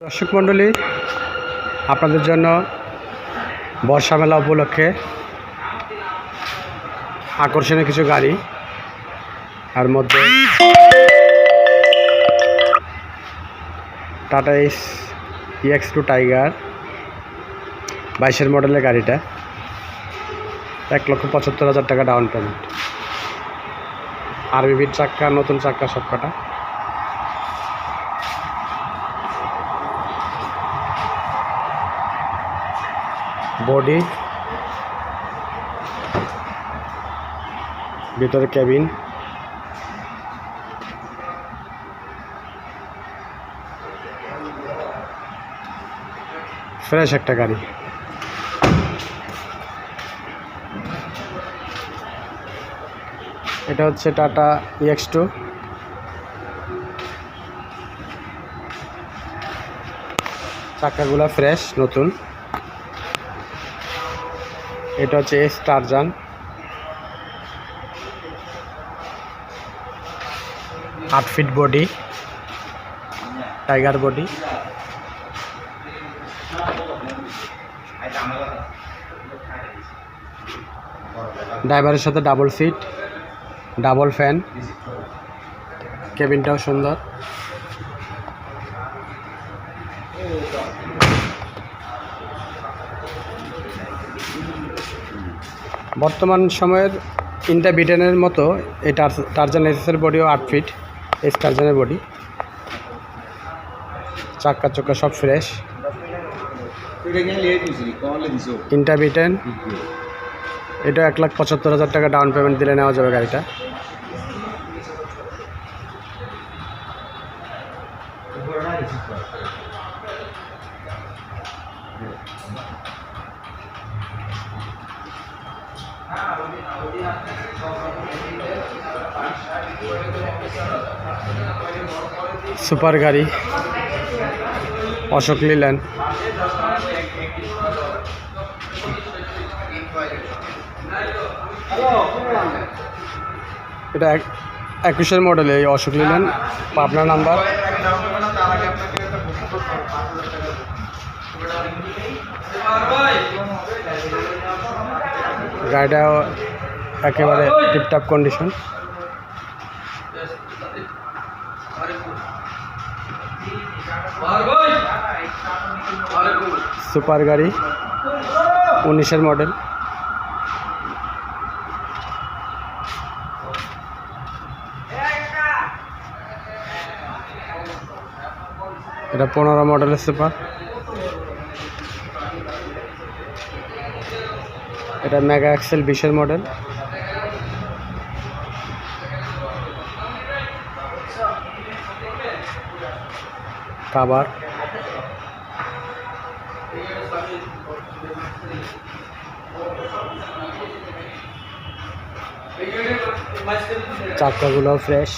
দর্শক মণ্ডলী, আপনাদের জন্য বর্ষা মেলা উপলক্ষে আকর্ষণীয় কিছু গাড়ি আর মধ্যে Tata S EX two Tiger বাইশের মডেলের গাড়িটা, এক লক্ষ পঁচাত্তর হাজার টাকা ডাউন পেমেন্ট আরবিবির চাক্কা নতুন চাক্কা সব বডি। ভিতরে ক্যাবিন। ফ্রেশ একটা গাড়ি। এটা হচ্ছে টাটা ইএক্স টু চাকাগুলো ফ্রেশ নতুন। এটা হচ্ছে এস টারজান আট ফিট বডি টাইগার বডি ড্রাইভারের সাথে ডাবল সিট ডাবল ফ্যান কেবিনটাও সুন্দর। বর্তমান সময়ের ইন্টা বিটেনের মতো এই টার- টারজান এসএসের বডিও আট ফিট এস টারজানের বডি চাক্কা চক্কা সব ফ্রেশ ইন্টা বিটেন এটা এক লাখ পঁচাত্তর হাজার টাকা ডাউন পেমেন্ট দিলে নেওয়া যাবে গাড়িটা। সুপার গাড়ি অশোক লিল্যান্ড। এটা এক- একুশের মডেল এই অশোক লিল্যান্ড পাবনা নাম্বার। গাড়িটা একেবারে টিপটাপ কন্ডিশন সুপার গাড়ি, উনিশের মডেল এটা পনেরো মডেলের সুপার এটা মেগা এক্সেল বিশের মডেল কাবার চাকাগুলো ফ্রেশ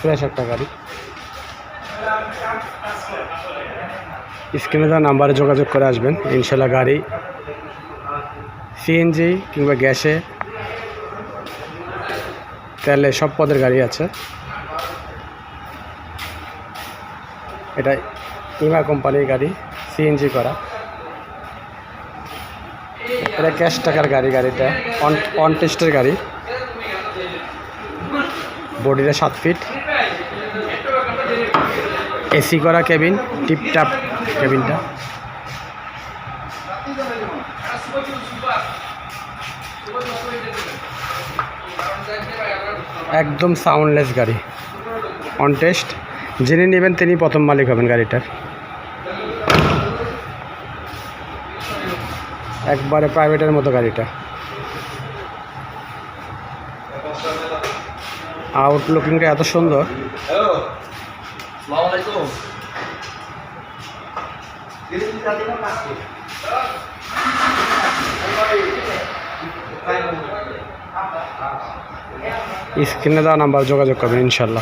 ফ্রেশ একটা গাড়ি। স্ক্রিনে দেওয়া নাম্বারে যোগাযোগ করে আসবেন, ইনশাল্লাহ গাড়ি সিএনজি কিংবা গ্যাসে তেলে সব পদের গাড়ি আছে। এটা ইমা কোম্পানির গাড়ি সিএনজি করা। এটা ক্যাশ টাকার গাড়ি, গাড়িটা অন অন টেস্টের গাড়ি। বডিটা সাত ফিট। এসি করা কেবিন, টিপটাপ কেবিনটা। একদম সাউন্ডলেস গাড়ি। অন টেস্ট যিনি নেবেন তিনি প্রথম মালিক হবেন গাড়িটার। একবারে প্রাইভেটের মতো গাড়িটা। আউটলুকিংটা এত সুন্দর। इसके नंबर जो जो कभी इनशाला